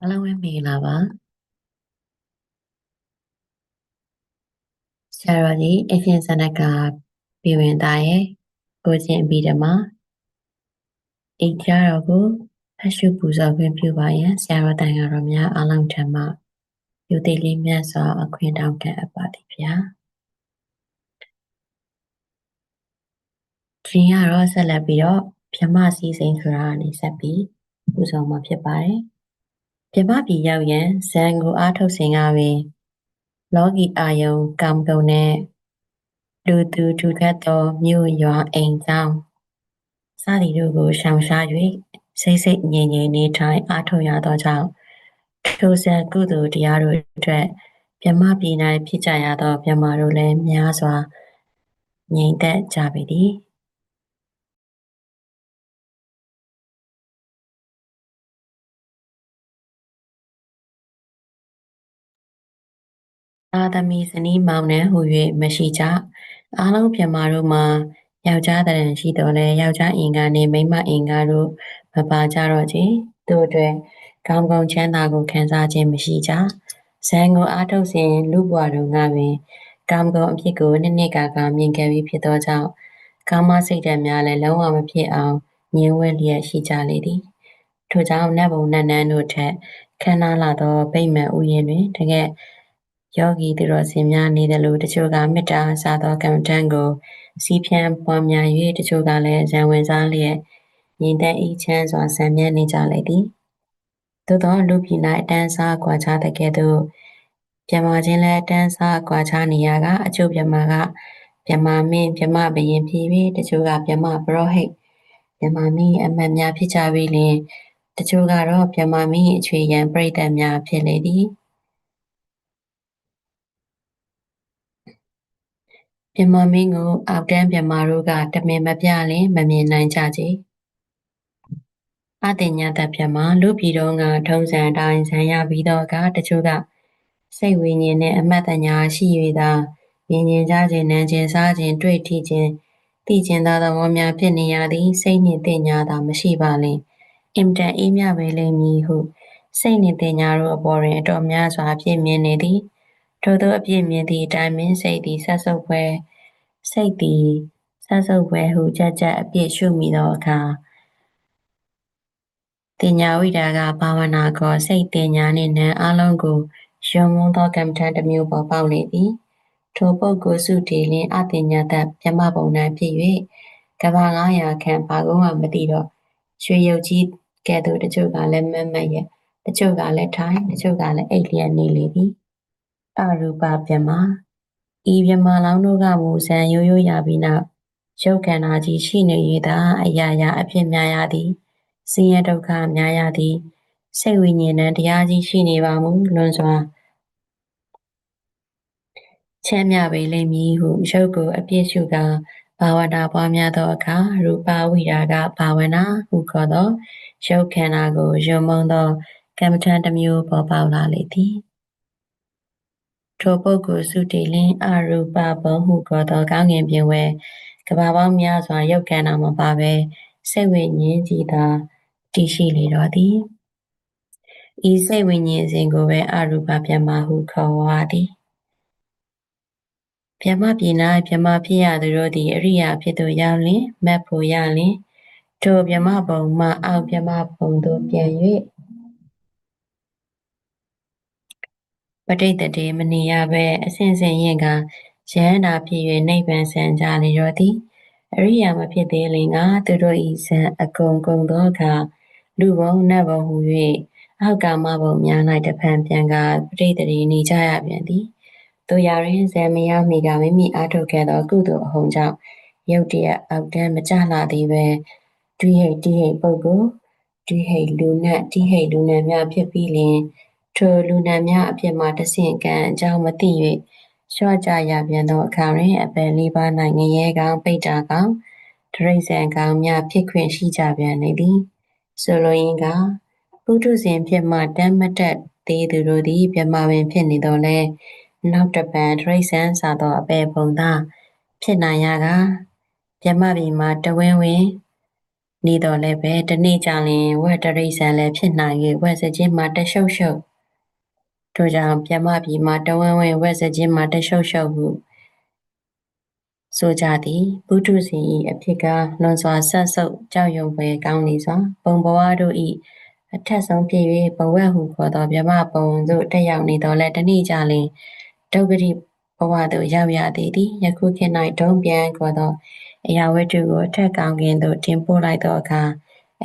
အားလုံးပဲမင်္ဂလာပါဆရာတော်ကြီးအရှင်ဇနကပြည်ဝင်သားရဲ့ကိုချင်းပြီးဓမ္မအိတ်ကြတော်ကိုဖတ်ရှုပူဇော်ခွင့်ပြုပါရန်ဆရာတော်တိုင်တော်များအားလုံးထံမှယူသေးလေးမြတ်စွာအခွင့်တောင်းခံအပ်ပါသည်ဗျာဒီကတော့ဆက်လက်ပြီးတော့ဗြဟ္မစည်းစိမ်ဆိုတာကနေဆက်ပြီးပူဇော်မှာဖြစ်ပါတယ် ဗြဟ္မပြည်ရောက်ရန်ဇန်ကိုအားထုတ်စဉ်ကပင်လောကီအာယုံကာမဂုဏ်နဲ့လူသူထူထပ်သောမြို့ရွာအိမ်ကြောင်းစသည်တို့ကိုရှောင်ရှား၍စိတ်စိတ်ငြိမ်ငြိမ်နေထိုင်အားထုတ်ရသောကြောင့်ထိုဇန်ကုသိုလ်တရားတို့အတွက်မြမပြည်၌ဖြစ်ကြရသောမြမတို့လည်းများစွာငြိမ်သက်ကြပေသည် သမီဇနီးမောင်နှံဟူ၍မရှိကြအားလုံးပြမတို့မှာယောက်ျားတရံရှိတော်လဲယောက်ျားအင်္ဂါနှင့်မိန်းမအင်္ဂါတို့မပါကြတော့ခြင်းတို့အတွက်ကောင်းကောင်းချမ်းသာကိုခံစားခြင်းမရှိကြဇန်ကိုအားထုတ်စဉ်လူဘွားတို့ကပင်ကာမဂုဏ်အဖြစ်ကိုနှစ်နှစ်ကာကမြင်ခဲ့ပြီးဖြစ်သောကြောင့်ကာမစိတ်ဓာတ်များလည်းလုံးဝမဖြစ်အောင်ညှင်းဝဲလျက်ရှိကြလေသည်ထို့ကြောင့်နတ်ဘုံနတ်နန်းတို့ထက်ခမ်းနားလာသောဗိမာန်ဥယျာဉ်တွင်တကယ် ယောဂီသူတော်စင်များနေတယ်လို့တချို့ကမေတ္တာစားသောကမ္မထံကိုစီးဖြန်းပွားများ၍တချို့ကလည်းဇံဝင်စားလျက်ညီတဲ့ဤချမ်းစွာဆံမြဲနေကြလေသည်သို့သောလူပြည်၌အတန်းစားကွာခြားတဲ့ကဲ့သို့ပြမချင်းလည်းအတန်းစားကွာခြားနေရကအချို့ပြမကပြမမင်းပြမဘရင်ဖြစ်ပြီးတချို့ကပြမပရောဟိတ်ပြမမင်းအမတ်များဖြစ်ကြပြီးလျှင်တချို့ကတော့ပြမမင်းအခြေရန်ပြိတ္တများဖြစ်လေသည် မြမမင်းကိုအောက်တန်းမြမတို့ကတမင်မပြလင်မမြင်နိုင်ကြကြအတင်ညာတပြမလူပြည်တော်ကထုံးစံတိုင်းဆံရပြီးတော့ကတချို့ကစိတ်ဝိညာဉ်နဲ့အမတ်တညာရှိ၍သာမြင်မြင်ကြခြင်းနန်းခြင်းစားခြင်းတွေ့ထိခြင်းသိခြင်းသာသဘောများဖြစ်နေရသည် စိတ်နှင့်တင်ညာသာမရှိပါလင်အင်တန်အေးမြပဲလိမ့်မည်ဟု စိတ်နှင့်တင်ညာတို့အပေါ်တွင်အတော်များစွာဖြစ်မြင်နေသည် ထို့သောအပြည့်မြင်သည့်အတိုင်းပင်စိတ်သည်ဆက်ဆုပ်ပွဲစိတ်သည်ဆက်ဆုပ်ပွဲဟုကြက်ကြက်အပြည့်ရှုမိသောအခါတင်ညာဝိတာကဘာဝနာကောစိတ်တင်ညာနှင့်နံအလုံးကိုယုံမုန်းသောကမ္မထတစ်မျိုးပေါ်ပေါက်လေသည်ထိုပုဂ္ဂိုလ်စုတည်လင်အတင်ညာသက်မြမပုံ၌ဖြစ်၍ကဘာ900ခန့်ဘာကုန်းမှမသိတော့ရွှေရုပ်ကြီးကဲ့သို့တချို့ကလည်းမမတ်ရဲ့တချို့ကလည်းထိုင်တချို့ကလည်းအိတ်လျက်နေလေသည် အရူပပြမဤမြမလောင်းတို့ကမူဇံရိုးရိုးရပြီးနောက်ရုပ်ခန္ဓာကြီးရှိနေ၍သာအရာရာအဖြစ်များရသည်ဆင်းရဲဒုက္ခများရသည်စိတ်ဝိညာဉ်နဲ့တရားကြီးရှိနေပါမူလွန်စွာချမ်းမြပေလိမ့်မည်ဟုရုပ်ကိုအပြည့်ရှုကာဘာဝနာပွားများသောအခါရူပဝိရာကဘာဝနာဟုခေါ်သောရုပ်ခန္ဓာကိုယုံမုံသောကမ္မထံတစ်မျိုးပေါ်ပေါက်လာလေသည် ထိုပုဂ္ဂိုလ်စုတည်လင်အရူပဘုံဟုခေါ်သောကောင်းကင်ပြင်ဝဲကဘာပေါင်းများစွာရုပ်ခန္ဓာမပါဘဲစိတ်ဝိညာဉ်ကြီးသာတည်ရှိလေတော်သည်ဤစိတ်ဝိညာဉ်စဉ်ကိုပဲအရူပပြမဟုခေါ်ဝါသည်ပြမပြည်၌ပြမဖြစ်ရသူတို့သည်အရိယာဖြစ်သူရောက်လင်မက်ဖို့ရလင်ထိုပြမဘုံမှအောက်ပြမဘုံသို့ပြန်၍ ပဋိတတေမနေရပဲအစဉ်စဉ်ရင်ကရဟန္တာဖြစ်၍နိဗ္ဗာန်ဆံကြလေရောသည်အရိယာမဖြစ်သေးလင်ကသူတို့ဤဇံအကုန်ကုန်သောအခါလူဘုံနတ်ဘုံဟူ၍အောက်ကာမဘုံများ၌တဖန်ပြန်ကပဋိတရေနေကြရပြန်သည်တို့ရရင်ဇံမရောက်မီကမိမိအားထုတ်ခဲ့သောကုသိုလ်အဟုန်ကြောင့်ရုတ်တရက်အောက်တန်းမကြလာသေးပဲဒွိဟိတ်တိဟိတ်ပုဂ္ဂိုလ်ဒွိဟိတ်လူနတ်တိဟိတ်လူနတ်များဖြစ်ပြီးလျှင် ထိုလူနာများအဖြစ်မှတဆင့်ကံအကြောင်းမသိ၍လျှော့ကြရပြန်သောအခါတွင်အပယ်လေးပါး၌ငရဲကောင်ပိတ်တာကောင်ဒရိဇံကောင်များဖြစ်ခွင့်ရှိကြပြန်နေသည်ဆိုလိုရင်းကပုထုဇဉ်ဖြစ်မှတမ်းမတက်သေးသူတို့သည်ပြမပင်ဖြစ်နေတော့လဲနောက်တပံဒရိဇံစာသောအပေပုံသာဖြစ်နိုင်ရကပြမပင်မှာတဝင်းဝင်နေတော့လဲပဲတနေ့ကြလင်ဝက်တရိဇံလည်းဖြစ်နိုင်၍ဝက်စခြင်းမှာတရှုပ်ရှုပ် ထို့ကြောင့်ပြမပြည်မှာတဝင်းဝင်းဝက်စချင်းမှာတရှုပ်ရှုပ်ဟုဆိုကြသည်ဘုထုစီ၏အဖြစ်ကလွန်စွာဆက်ဆုပ်ကြောက်ရွံ့ပွဲကောင်းနေစွာပုံဘဝတို့၏အထက်ဆုံးဖြစ်၍ဘဝဟုခေါ်သောမြမပုံသို့တက်ရောက်နေတော်လဲတနေ့ကြလင်ဒုက္ခတိဘဝသို့ရောက်ရသေးသည်ယခုခေတ်၌ဒုံပြန်ခေါ်သောအရာဝတ္ထုကိုအထက်ကောင်းကင်သို့တင်ပို့လိုက်သောအခါ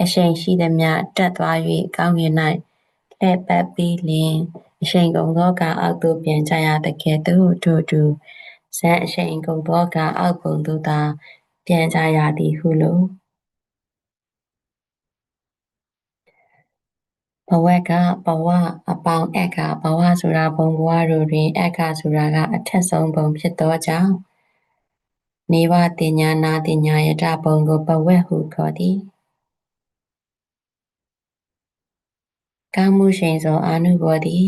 အရှိန်ရှိသည်မြတက်သွား၍ကောင်းကင်၌လှည့်ပတ်ပြီးလင် အရှိန်ကုန်သောကအောက်သို့ပြန်ကြရသကဲ့သို့ထို့တူဇန်အရှိန်ကုန်သောကအောက်ပုံသို့သာပြန်ကြရသည်ဟုလို့ဘဝကဘဝအပေါင်းအခါဘဝဆိုတာဘုံဘဝတို့တွင်အခါဆိုတာကအထက်ဆုံးဘုံဖြစ်သောကြောင့်နေဝတင်ညာနာတင်ညာယတဘုံကိုဘဝဟုခေါ်သည်ကာမှုရှိန်သောအာနုဘောသည်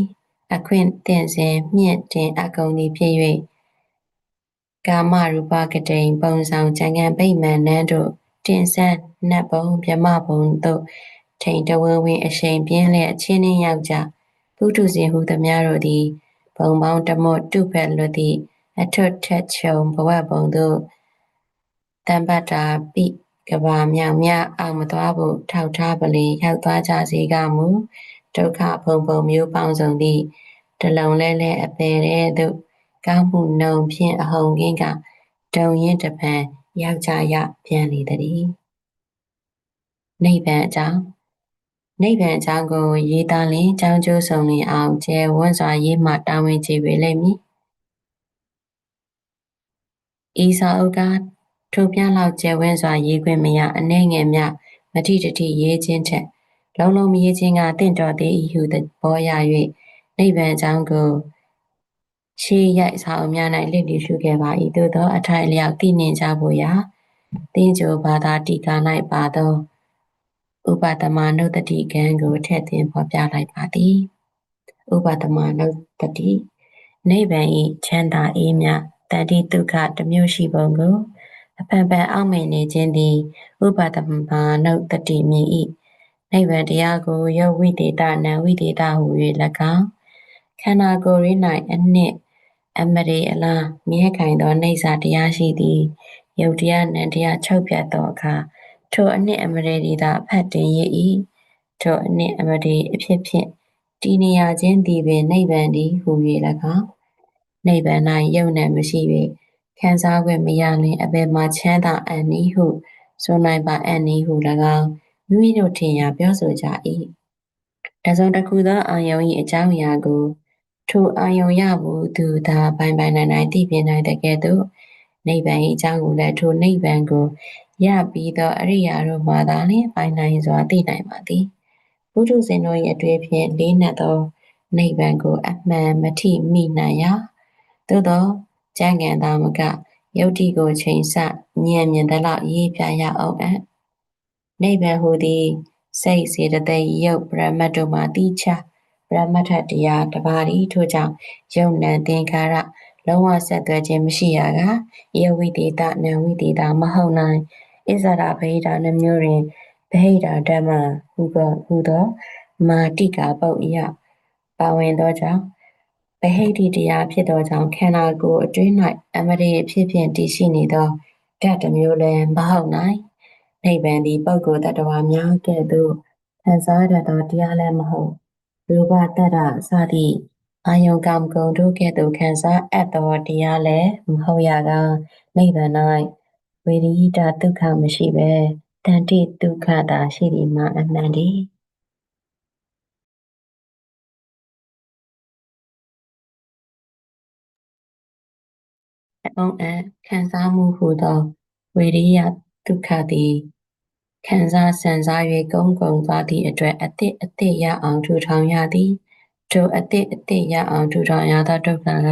အခွင့်တင်စဉ်မြင့်တင်အကုန်သည်ဖြစ်၍ကာမရူပကတိန်ပုံဆောင်ကြံငံဗိမာန်နန်းတို့တင်ဆက်နတ်ဘုံမြမဘုံတို့ထိန်တဝင်းဝင်းအရှိန်ပြင်းလျက်ချင်းနှင်းရောက်ကြဘုထုစဉ်ဟုသမျှတို့သည်ဘုံပေါင်းတမွတ်တုဖက်လွတ်သည့်အထွတ်ထက်ချုံဘဝဘုံတို့တံပတ်တာပိကဘာမြောင်မြအောင်မသွားဖို့ထောက်ထားပလင်ရောက်သွားကြစေကမူ ဒုက္ခဘုံဘုံမျိုးပေါင်းစုံသည့်တလုံလဲလဲအပေတဲ့သို့ကောင်းမှုနှုံဖြင့်အဟုန်ကင်းကဒုံရင်တပံယောက်ျားရပြန်လေသည်နိဗ္ဗာန်အကြောင်းနိဗ္ဗာန်အကြောင်းကိုရေးသားလင်ကြောင်းကျိုးဆောင်လင်အောင်ကျဲဝန်းစွာရေးမှတာဝန်ကျေပေလိမ့်မည်ဤစာအုပ်ကထိုပြလောက်ကျဲဝန်းစွာရေးခွင့်မရအနေငယ်မြမတိတတိရေးခြင်းထက် လုံးလုံးမရေးခြင်းကတင့်တော်သေး၏ဟုသဘောရ၍နိဗ္ဗာန်အကြောင်းကိုရှေးရိုက်စာအုပ်များ၌လစ်လျရှုခဲ့ပါ၏သို့သောအထိုင်လျောက်သိမြင်ကြဖို့ရာတင်းကြိုဘာသာတိကာ၌ပါသောဥပဒမနုတတိကံကိုထည့်သွင်းဖော်ပြလိုက်ပါသည်ဥပဒမနုတတိနိဗ္ဗာန်၏ချမ်းသာအေးမြတတိဒုက္ခတမျိုးရှိပုံကိုအဖန်ဖန်အောက်မေ့နေခြင်းသည်ဥပဒမနုတတိမြည်၏ နိဗ္ဗာန်တရားကိုယောဝိတေတနံဝိတေတဟူ၍၎င်းခန္ဓာကိုယ်ရင်း၌အနှစ်အမရေအလားမြဲခိုင်သောနေစာတရားရှိသည်ယုတ်တရားနံတရားချုပ်ပြတ်သောအခါထိုအနှစ်အမရေဒီသာအဖတ်တင်ရ၏ထိုအနှစ်အမရေအဖြစ်ဖြင့်တည်နေရခြင်းသည်ပင်နိဗ္ဗာန်သည်ဟူ၍၎င်းနိဗ္ဗာန်၌ယုံနံမရှိ၍ခံစား권မရလင်အဘယ်မှာချမ်းသာအံ့နည်းဟုဆိုနိုင်ပါအံ့နည်းဟု၎င်း မိမိတို့ထင်ရာပြောဆိုကြ၏တစုံတစ်ခုသောအာယုံ၏အကြောင်းအရာကိုထိုအာယုံရမှုသူသာပိုင်ပိုင်နိုင်နိုင်သိမြင်နိုင်တဲ့ကဲ့သို့နိဗ္ဗာန်၏အကြောင်းကိုလည်းထိုနိဗ္ဗာန်ကိုရပြီးသောအရိယာတို့မှသာလျှင်ပိုင်နိုင်စွာသိနိုင်ပါသည်ဘုဒ္ဓဇင်တို့၏အတွေ့ဖြင့်လေးနက်သောနိဗ္ဗာန်ကိုအမှန်မထိမိနိုင်ရာသို့သောကျမ်းဂန်သာမကယုတ်တိကိုချိန်ဆမြင်မြင်သလောက်ရေးပြရအောင်အပ် နိဗ္ဗာန်ဟူသည်စိတ်စေတသိက်ယုတ်ပရမတ်တို့မှာတိချပရမတ်ထတရားတပါးဤထို့ကြောင့်ယုံနံသင်္ခါရလုံးဝဆက်သွယ်ခြင်းမရှိရကယဝိတေတနံဝိတေတမဟုတ်နိုင်ဣဇရာဗဟိတာနှမျိုးတွင်ဗဟိတာဓမ္မဟူသောဟူသောမာတိကာပုတ်ယပါဝင်သောကြောင့်ဗဟိတိတရားဖြစ်သောကြောင့်ခန္ဓာကိုယ်အတွင်း၌အမရိအဖြစ်ဖြင့်တည်ရှိနေသောဓာတ်တစ်မျိုးလည်းမဟုတ်နိုင် နိဗ္ဗာန်သည်ပုဂ္ဂိုလ်တ attva များကဲ့သို့ခံစားရသောတရားလည်းမဟုတ်ရူပတတ္တစသည့်အာယုံကာမဂုဏ်တို့ကဲ့သို့ခံစားအပ်သောတရားလည်းမဟုတ်ရကနိဗ္ဗာန်၌ဝေရိတဒုက္ခမရှိဘဲတန်တိဒုက္ခသာရှိသည်မှာအမှန်တည်းအုံအခံစားမှုဟူသောဝေရိယဒုက္ခသည် ခံစားဆန်စား၍ကုန်းကုံသွားသည့်အတွက်အသည့်အသည့်ရအောင်ထူထောင်ရသည်ထိုအသည့်အသည့်ရအောင်ထူထောင်ရသောဒုက္ခက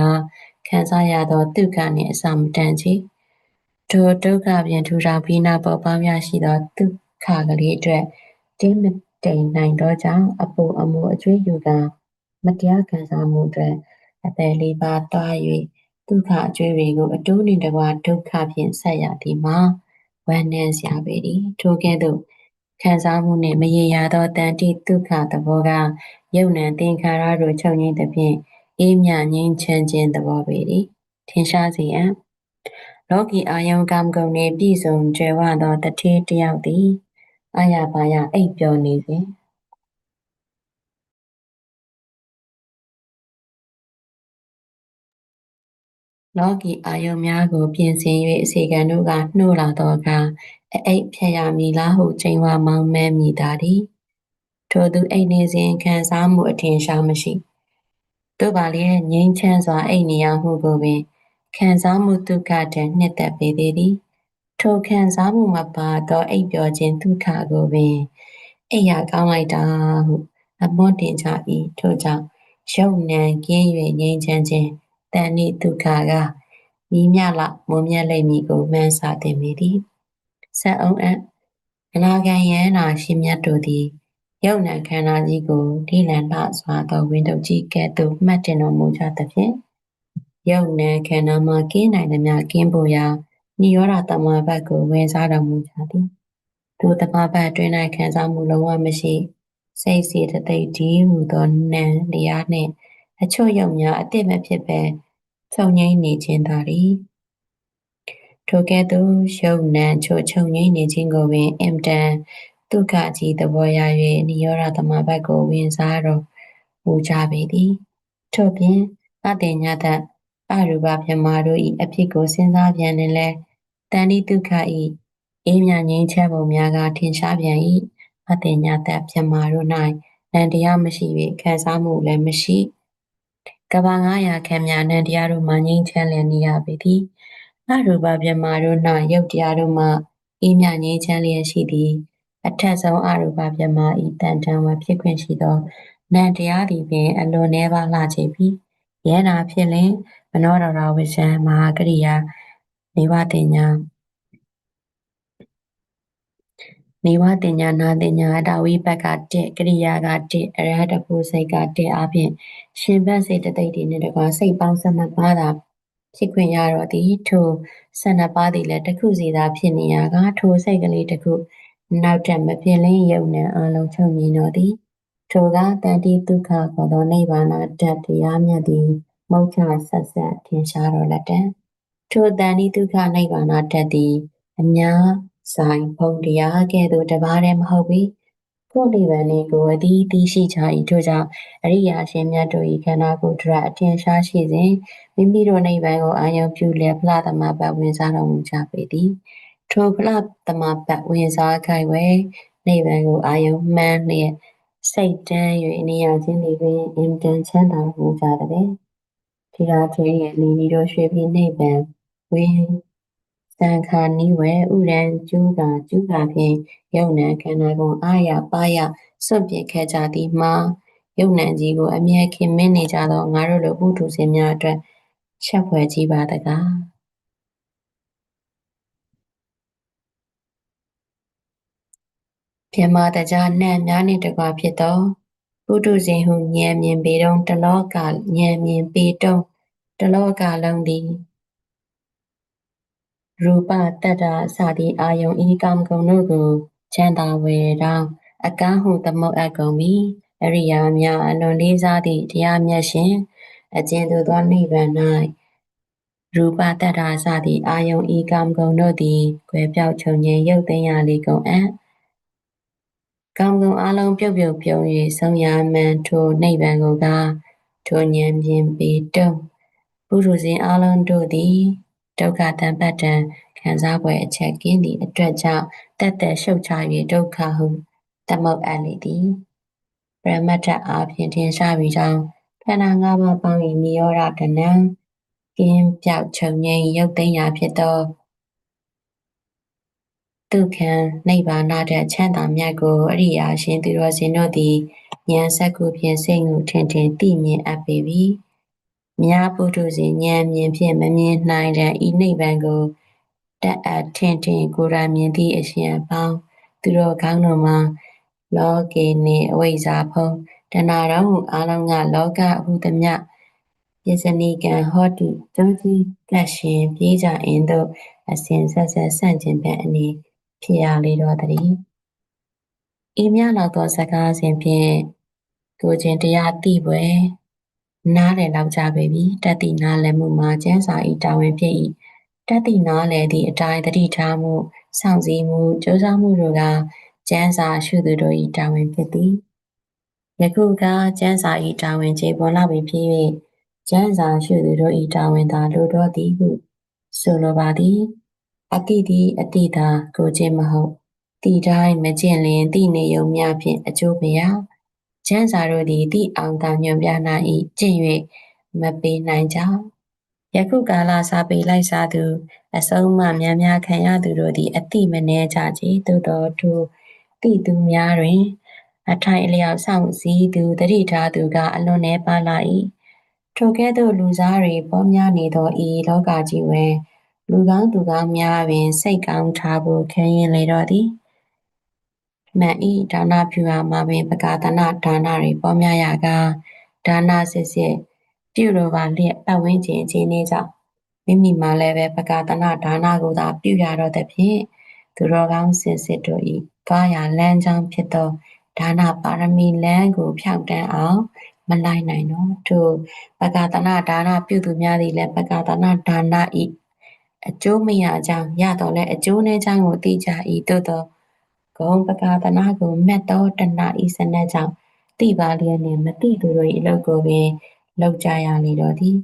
ခံစားရသောဒုက္ခနှင့်အစမတန်ချေထိုဒုက္ခပြင်ထူထောင်ပြီးနောက်ပေါ်ပေါင်းရရှိသောဒုက္ခကလေးအတွက်တင်းမတိမ်နိုင်သောကြောင့်အပူအမူအကျွေးယူကမတရားခံစားမှုအတွက်အပယ်လေးပါတွား၍ဒုက္ခအကျွေးတွေကိုအတိုးနှင့်တကွာဒုက္ခဖြင့်ဆက်ရသည်မှာ ဝမ်းနည်းစရာပေသည်ထိုကဲ့သို့ခံစားမှုနှင့်မရေရာသောတန်တိဒုက္ခသဘောကယုံနံသင်္ခါရတို့ချုပ်ငိမ့်သဖြင့်အေးမြငိမ့်ချမ်းခြင်းသဘောပေသည်ထင်ရှားစေရန်လောကီအာယုံကံကုန်နှင့်ပြည့်စုံကြွယ်ဝသောတထေးတယောက်သည်အာရပါယအိပ်ပျော်နေစဉ် လောကီအာယုံများကို ပြင်ဆင်၍အစီကံတို့ကနှိုးလာသောအခါအအိပ်ဖြတ်ရမည်လားဟုချိန်ဝါမောင်းမဲမိတာသည်ထိုသူအိတ်နေစဉ်ခံစားမှုအထင်ရှားမရှိတို့ပါလေငြိမ်းချမ်းစွာအိတ်နေရမှုကိုပင်ခံစားမှုဒုက္ခတည်းနှစ်သက်ပေသေးသည်ထိုခံစားမှုမှာပါသောအိပ်ပျော်ခြင်းဒုက္ခကိုပင်အိပ်ရကောင်းလိုက်တာဟုအမွတ်တင်ကြ၏ထို့ကြောင့်ရုပ်နံကင်း၍ငြိမ်းချမ်းခြင်း တဏိဒုက္ခကမိမြလမွန်မြတ်လိမ့်မည်ကိုမှန်းစာတင်မိသည်ဆက်အောင်အအနာဂံယန္နာရှင်မြတ်တို့သည်ယုံနာခန္ဓာကြီးကိုဒီလန်လှစွာသောဝိတုကြီးကဲ့သို့မှတ်တင်တော်မူကြသဖြင့်ယုံနာခန္ဓာမှာကင်းနိုင်သမျှကင်းဖို့ရာနိရောဓတမဘတ်ကိုဝင်စားတော်မူကြသည်ဒုတမဘတ်အတွင်း၌ခံစားမှုလုံးဝမရှိစိတ်စီတသိက်ဒီဟူသောနံတရားနှင့်အချို့ယုံများအတိတ်မဖြစ်ပဲ ချုပ်ငိမ့်နေခြင်းသာသည်ထိုကဲ့သို့ယုံနံချို့ချုပ်ငိမ့်နေခြင်းကိုပင်အင်တန်ဒုက္ခကြီးသဘောရ၍နိရောဓသမဘတ်ကိုဝင်စားတော်မူကြပေသည်ထို့ပြင်အတေညတအရူပမြမတို့၏အဖြစ်ကိုစဉ်းစားပြန်နေလဲတဏိဒုက္ခ၏အေးမြငြိမ်းချမ်းပုံများကထင်ရှားပြန်၏အတေညတမြမတို့၌နန္တရားမရှိ၍ခံစားမှုလည်းမရှိ ကဘာ900ခံမြနန္တရားတို့မှငြိမ်းချမ်းလည်နေရပေသည်အရူပမြမတို့၌ယုတ်တရားတို့မှအေးမြငြိမ်းချမ်းလျက်ရှိသည်အထက်ဆုံးအရူပပြမဤတန်တန်ဝဖြစ်ခွင့်ရှိသောနံတရားသည်ပင်အလွန်နှဲပါလှချေပြီရဲနာဖြစ်လင်မနောဒရဝိဇံမဟာကရိယာနေဝတင်ညာ နေဝတင်ညာနာတင်ညာအတဝိဘက်ကတစ်ကရိယာကတစ်အရဟတဖို့စိတ်ကတစ်အပြင်ရှင်ဘတ်စိတ်တသိက်တွေနဲ့တကွာစိတ်ပေါင်းစနှစ်ပါးသာဖြစ်ခွင့်ရတော့သည်ထိုဆန္ဒပါးသည်လည်းတစ်ခုစီသာဖြစ်နေရကထိုစိတ်ကလေးတစ်ခုနောက်ထပ်မဖြစ်လင်းယုံနဲ့အလုံးချုပ်မြင်တော်သည်ထိုကတန်တိဒုက္ခခေါ်သောနိဗ္ဗာန်တတ်တရားမြတ်သည်မုတ်ချဆက်ဆက်ထင်ရှားတော်လက်တံထိုတန်တိဒုက္ခနိဗ္ဗာန်တတ်သည်အများ ဆိုင်ဘုံတရားကဲ့သို့တပါးတည်းမဟုတ်ပေကိုယ်နိဗ္ဗာန်လေးကိုအတိအသိရှိကြ၏ထို့ကြောင့်အရိယာရှင်မြတ်တို့၏ခန္ဓာကိုယ်ထရအထင်ရှားရှိစဉ်မိမိတို့နိဗ္ဗာန်ကိုအာရုံပြုလျက်ဖလားသမပတ်ဝင်စားတော်မူကြပေသည်ထိုဖလားသမပတ်ဝင်စားခိုင်ဝဲနိဗ္ဗာန်ကိုအာယုံမှန်းလျက်စိတ်တန်း၍နေရာချင်းတွေတွင်အင်တန်ချမ်းသာမှုကြတဲ့ဒီရာထွေးရဲ့နေပြီးတော့ရွှေပြည်နိဗ္ဗာန်ဝင်း သံခါနိဝဲဥရန်ကျူးကကျူးကဖြင့်ယုံနံခန္ဓာကိုအာရပါယစွန့်ပစ်ခဲ့ကြသည်မှာယုံနံကြီးကိုအမြဲခင်မင်းနေကြသောငါတို့လိုပုထုဇဉ်များအတွက်ချက်ဖွယ်ကြီးပါတကားပြမတကြနှံ့များနှင့်တကွာဖြစ်သောပုထုဇဉ်ဟုဉာဏ်မြင်ပေတုံတလောကဉာဏ်မြင်ပေတုံတလောကလုံးသည် ရူပတတ္တစသည်အာယုံဤကာမဂုဏ်တို့ကိုချမ်းသာဝေတောင်းအကန်းဟုသမုတ်အပ်ကုန်ပြီအရိယာများအလွန်လေးစားသည့်တရားမြတ်ရှင်အကျဉ်သူသောနိဗ္ဗာန်၌ရူပတတ္တစသည်အာယုံဤကာမဂုဏ်တို့သည်ကွယ်ပြောက်ချုပ်ငြိမ်ရုပ်သိမ်းရလေကုန်အံ့ကောင်းကုန်အလုံးပြုတ်ပြုတ်ပြုံး၍ဆုံးရမှန်ထိုနိဗ္ဗာန်ကိုကထိုဉာဏ်ဖြင့်ပေတုံပုရုဇဉ်အလုံးတို့သည် ဒုက္ခတံပတ်တံခံစားပွဲအချက်ကင်းသည့်အတွက်ကြောင့်တက်တက်ရှုပ်ချ၍ဒုက္ခဟုသမုတ်အပ်လေသည်ပရမတ္ထအားဖြင့်ထင်ရှားပြီးကြောင်းခန္ဓာ၅ပါးပေါင်း၏နိရောဓကဏံကင်းပြောက်ချုပ်ငြိမ်ရုပ်သိမ်းရာဖြစ်သောဒုက္ခံနိဗ္ဗာန်တဲ့ချမ်းသာမြတ်ကိုအရိယာရှင်သူတော်စင်တို့သည်ဉာဏ်စက္ခုဖြင့်စိတ်ငုထင်ထင်သိမြင်အပ်ပေပြီ မြားပုထုဇဉ်ဉာဏ်မြင်ဖြင့်မမြင်နိုင်တဲ့ဤနိဗ္ဗာန်ကိုတက်အပ်ထင်ထင်ကိုယ်တိုင်မြင်သည့်အရှင်အပေါင်းသူတော်ကောင်းတို့မှာလောကေနှင့်အဝိဇ္ဇာဖုံးတဏှာတော်ဟုအာလုံးကလောကဟုသမျှပစ္စနိကံဟောတုတောတိကရှင်ပြေးကြအင်းတို့အစဉ်ဆက်ဆက်ဆန့်ကျင်ဘက်အနေဖြစ်ရလေတော့တည်းဤမြလောက်သောစကားစဉ်ဖြင့်ကိုချင်းတရားသိပွဲ နားလည်လောက်ကြပေပြီတတိနားလည်မှုမှာကျမ်းစာဤတာဝန်ဖြစ်၏တတိနားလည်သည့်အတိုင်းတတိထားမှုစောင့်စည်းမှုကြိုးစားမှုတို့ကကျမ်းစာရှုသူတို့၏တာဝန်ဖြစ်သည်ယခုကကျမ်းစာ၏တာဝန်ခြေပေါ်လာပြီဖြစ်၍ကျမ်းစာရှုသူတို့၏တာဝန်သာလိုတော့သည်ဟုဆိုလိုပါသည်အတိသည်အတိသာကိုချင်းမဟုတ်တိတိုင်းမကျင့်လင်တိနေယုံများဖြင့်အကျိုးမရ ကျမ်းစာတို့သည်တိအောင်သာညွန်ပြနိုင်၏ကျင့်၍မပေးနိုင်ကြယခုကာလစာပေလိုက်စားသူ အဆုံးမများများခံရသူတို့သည် အတိမနှဲကြကြသို့တော်သူတိသူများတွင် အထိုင်အလျောက်ဆောင်စည်းသူတတိထားသူကအလွန်နှဲပါလာ၏ထိုကဲ့သို့လူစားတွေပေါ်များနေသောဤလောကကြီးတွင်လူကောင်းသူကောင်းများပင်စိတ်ကောင်းထားဖို့ခဲရင်လေတော့သည် မှန်ဤဒါနပြုရာမှာပင်ပကာသနာဒါနတွေပေါ်များရာကဒါနစစ်စစ်ပြုလိုပါလျက်ပတ်ဝန်းကျင်အခြေအနေကြောင့်မိမိမှလည်းပဲပကာသနာဒါနကိုသာပြုရတော့တဲ့ဖြင့်သူတော်ကောင်းစစ်စစ်တို့ဤသွားရလမ်းကြောင်းဖြစ်သောဒါနပါရမီလမ်းကိုဖြောင့်တန်းအောင်မလိုက်နိုင်တော့သူပကာသနာဒါနပြုသူများသည်လည်းပကာသနာဒါနဤအကျိုးမရကြောင်းရတော့လဲအကျိုးနည်းကြောင်းကိုသိကြ၏သို့သော ဂုံပကာသနာကိုမက်သောတဏဤစနက်ကြောင့်သိပါလျက်နှင့်မသိသူတို့၏အလုပ်ကိုပင်လုပ်ကြရလေတော့သည်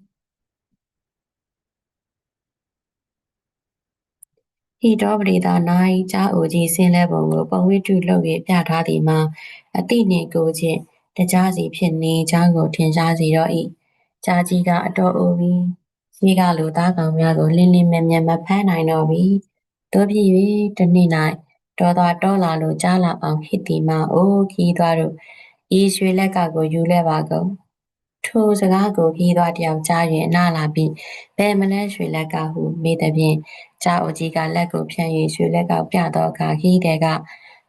ဟိတောပရိသာနာဤကြာအိုကြီးဆင်းလဲပုံကိုပုံဝိတုလုပ်၍ပြထားသည်မှာအတိနှင့်ကိုချင်းတကြားစီဖြစ်နေကြောင်းကိုထင်ရှားစေတော့၏ကြာကြီးကအတော်အိုပြီးရှိကလူသားကောင်များကိုလင်းလင်းမြဲမြဲမဖမ်းနိုင်တော့ပြီတို့ဖြစ်၍တနေ့၌ တော်သွားတော်လာလို့ကြားလာအောင်ဟစ်သည်မှာအိုးခီးသွားတို့ဤရွှေလက်ကကိုယူလဲပါကုန်ထိုစကားကိုခီးသွားတယောက်ကြား၍အနာလာပြီးဘယ်မလဲရွှေလက်ကဟုမေးသည်ဖြင့်ကြာအိုကြီးကလက်ကိုဖြန့်၍ရွှေလက်ကပြတော့အခါခီးတဲ့က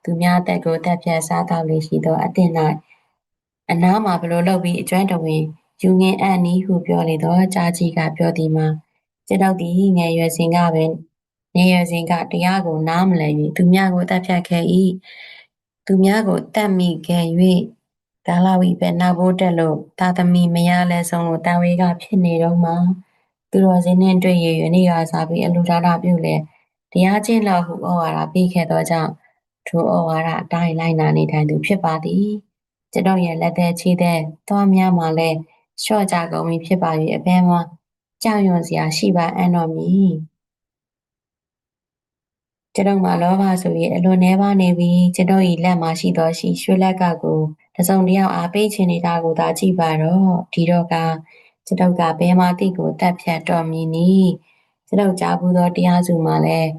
သူများတက်ကိုတက်ပြတ်စားတော့လေရှိသောအတင်၌အနားမှာဘလို့လုပ်ပြီးအကျွမ်းတော်ဝင်ယူငင်အံ့နီးဟုပြောလေတော့ကြာကြီးကပြောသည်မှာကျွန်တော်ဒီငယ်ရွယ်စဉ်ကပင် နေရစဉ်ကတရားကိုနားမလည်၍သူများကိုတက်ဖြတ်ခဲ့၏သူများကိုတတ်မိခဲ့၍ကာလဝိပဲနာဘိုးတက်လို့သာသမီမရလဲဆုံးလို့တာဝေကဖြစ်နေတော့မှသူတော်စင်းနဲ့တွေ့ရရနေ့ကစားပြီးအလူဒါတာပြုလဲတရားချင်းလောက်ဟုဩဝါဒပေးခဲ့သောကြောင့်ထိုဩဝါဒအတိုင်းလိုက်နာနေထိုင်သူဖြစ်ပါသည်ကျွန်တော်ရဲ့လက်သက်ချီးတဲ့သွားများမှလည်းလျှော့ကြကုန်ပြီဖြစ်ပါ၍အဘဲမှာကြောက်ရွံ့စရာရှိပါအံ့တော်မူ ကျွန်ုပ်မှာလောဘဆို၍အလွန်နှဲပါနေပြီးကျွန်ုပ်၏လက်မှာရှိသောရှိရွှေလက်ကကိုတစုံတယောက်အားပေးချင်နေတာကိုသာကြည့်ပါတော့ဒီတော့ကကျွန်ုပ်ကဘယ်မှာတိကိုတက်ဖြတ်တော်မူနီကျွန်ုပ်ကြားဘူးသောတရားစုမှာလည်း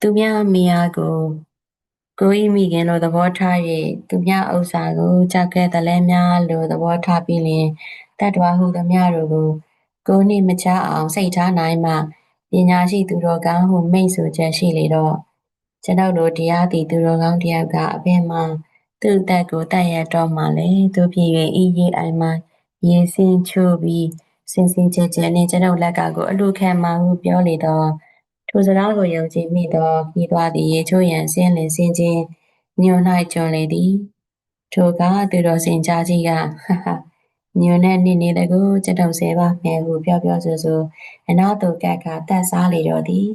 သူများမိယာကိုကိုဤမိခင်လိုသဘောထား၍သူများဥစ္စာကိုကြောက်ခဲ့တဲ့လဲများလိုသဘောထားပြီးလျင်တတ်တော်ဟုသမျှတို့ကိုကိုနှင့်မချအောင်စိတ်ထားနိုင်မှ ပညာရှိသူတော်ကောင်းဟုမိတ်ဆိုချက်ရှိလေတော့ကျွန်ုပ်တို့တရားသည်သူတော်ကောင်းတယောက်ကအပင်မှာသူ့အသက်ကိုတတ်ရတော့မှလေသူဖြစ်၍ဤရေးအိုင်မှာရေစင်းချိုးပြီးစင်စင်ကြဲကြဲနဲ့ကျွန်ုပ်လက်ကကိုအလူခံမှဟုပြောလေတော့ထိုစကားကိုယုံကြည်မိသောပြီးသွားသည်ရေချိုးရန်စင်းလင်စင်းချင်းညွန်၌ကျွံလေသည်ထိုကသူတော်စင်ကြားကြီးကဟာဟာ ညွန်နဲ့နေနေတကူကျွန်တော်ဆဲပါမယ်ဟုပြောပြောဆိုဆိုအနာတုကက်ကတက်စားလေတော့သည်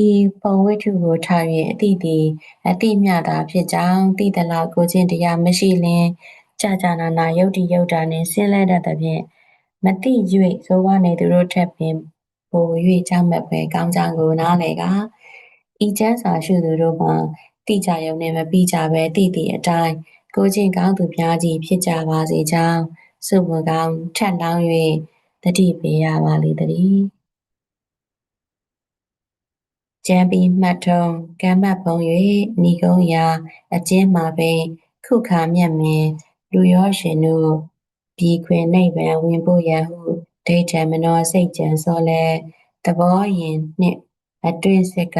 ဤပုံဝိထုကိုထား၍အတိသည်အတိမြတာဖြစ်ကြောင်းတိတလောက်ကိုချင်းတရားမရှိလင်ကြာကြာနာနာယုတ်တိယုတ်တာနှင့်ဆင်းလဲတတ်သဖြင့်မတိ၍ဇောဝနေသူတို့ထက်ပင်ပို၍ကြောက်မဲ့ပဲကောင်းကြောင်းကိုနားလေကဤချမ်းစာရှုသူတို့မှာတိကြယုံနဲ့မပြီးကြပဲတိတိအတိုင်းကိုချင်းကောင်းသူများကြီးဖြစ်ကြပါစေကြောင်း စုမကောင်းထက်လောင်း၍တတိပေးရပါလေတည်းကျမ်းပြီးမှတ်ထုံကမ်းမတ်ပုံ၍ဏီကုံရာအကျဉ်းမှာပင်ခုခါမြတ်မင်လူရောရှင်တို့ပြီးခွင်နိဗ္ဗာန်ဝင်ဖို့ရဟုဒိဋ္ဌံမနောစိတ်ကြံစောလဲသဘောရင်နှင့်အတွင်းစစ်က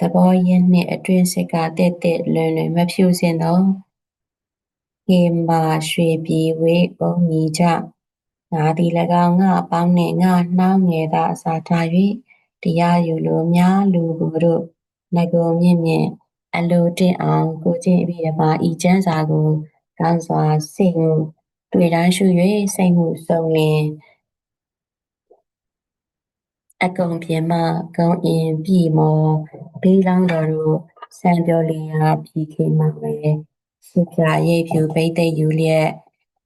သဘောရင်နှင့်အတွင်းစစ်ကတဲ့တဲ့လွင်လွင်မဖြူစင်သော ဟေမာရွှေပြည်ဝေဘုံညီကြငါသည်၎င်းငါအပေါင်းနှင့်ငါနှောင်းငယ်သာအစာထား၍တရားယူလိုများလူကိုတို့ငကုံမြင့်မြင့်အလိုတင်အောင်ကိုချင်းအပြီးတပါဤကျမ်းစာကိုကောင်းစွာစိတ်မှုတွေ့တိုင်းရှု၍စိတ်မှုဆုံးလင်အကုန်ပြေမကုံအင်ပြည်မောဘေးလောင်းတော်တို့စံပြောလျာပြည်ခေမှာပဲ ရှိပြရိပ်ဖြူပိတ်သိက်ယူလျက်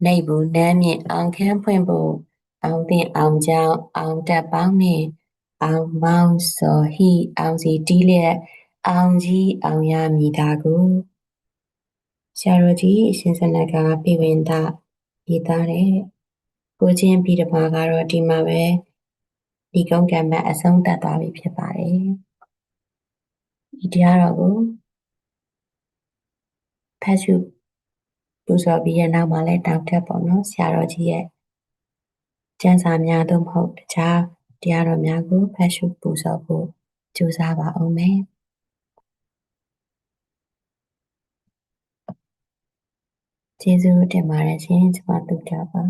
နေဘူးနမ်းမြင့်အောင်ခန်းဖွင့်ဖို့အောင်တင်အောင်ကြောင်းအောင်တက်ပေါင်းနှင့်အောင်မောင်းစောဟိအောင်စီတီးလျက်အောင်ကြီးအောင်ရမည်တာကိုဆရာတော်ကြီးအရှင်စနကပြေဝင်တာရေးသားတဲ့ကိုချင်းပြီးတပါကတော့ဒီမှာပဲဒီကုန်းကံမဲ့အဆုံးသတ်သွားပြီဖြစ်ပါတယ်ဒီတရားတော်ကို ဖတ်ရှုပူဇော်ပြီးရနောက်မှာလည်းတောက်တက်ပေါ့နော်ဆရာတော်ကြီးရဲ့ကျမ်းစာများသို့မဟုတ်တခြားတရားတော်များကိုဖတ်ရှုပူဇော်ဖို့ကြိုးစားပါအောင်မယ်ကျေးဇူးတင်ပါတယ်ရှင်ကျွန်မတုတ်ကြပါ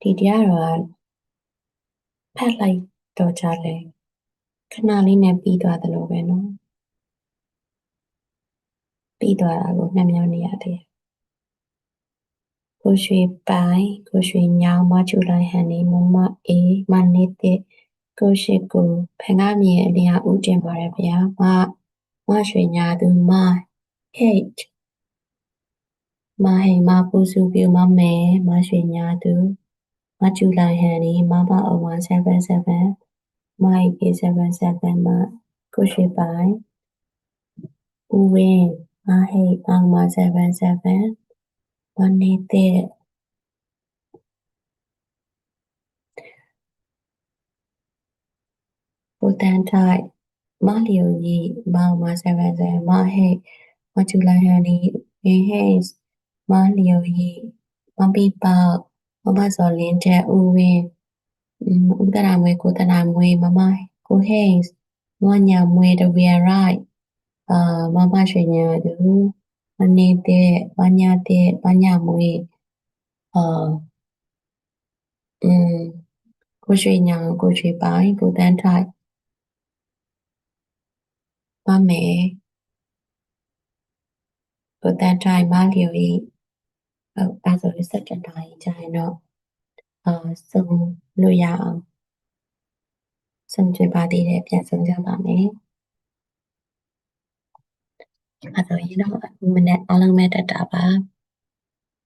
ဒီတရားတော်က ဖတ်လိုက်တော့ကြလဲခဏလေးနဲ့ပြီးသွားတယ်လို့ပဲနော်ပြီးသွားတာကိုနှမျောနေရသေးတယ်ကိုရွှေပိုင်ကိုရွှေညောင်မချူလိုက်ဟန်နေမမအေးမနေတဲ့ကိုရှိကိုဖန်ကားမြေအလျာဦးတင်ပါတယ်ဗျာမမရွှေညာသူမ hate မဟိမပူစုပြမမဲမရွှေညာသူ မချူလိုက်ဟန်နေမမအဝ177မိုက်877မကိုရှိပိုင်ဦးဝင်းမဟိအောင်မ77မနေတဲ့ကိုတန်ထိုက်မလျော်ကြီးမောင်မ77မဟိမချူလိုက်ဟန်နေဟေဟေမလျော်ကြီးမပိပေါ မမစော်လင်းတဲ့ဦးဝင်းဦးတရာမွေကိုတရာမွေမမကိုဟေးမညာမွေတဝီရိုက်အာမမရွှေညာသူမနေတဲ့မညာတဲ့မညာမွေအာอืมကိုရွှေညာကိုရွှေပိုင်းကိုတန်းထိုက်မမေကိုတန်းထိုက်မလျော်ကြီး ဟုတ်အဲဆိုရင်စက်တတိုင်းကြာရင်တော့အာစုံလို့ရအောင်ဆုံကြပါသေးတယ်ပြန်ဆုံကြပါမယ်အဲဆိုရင်တော့အခုမနေ့အားလုံးပဲတက်တာပါ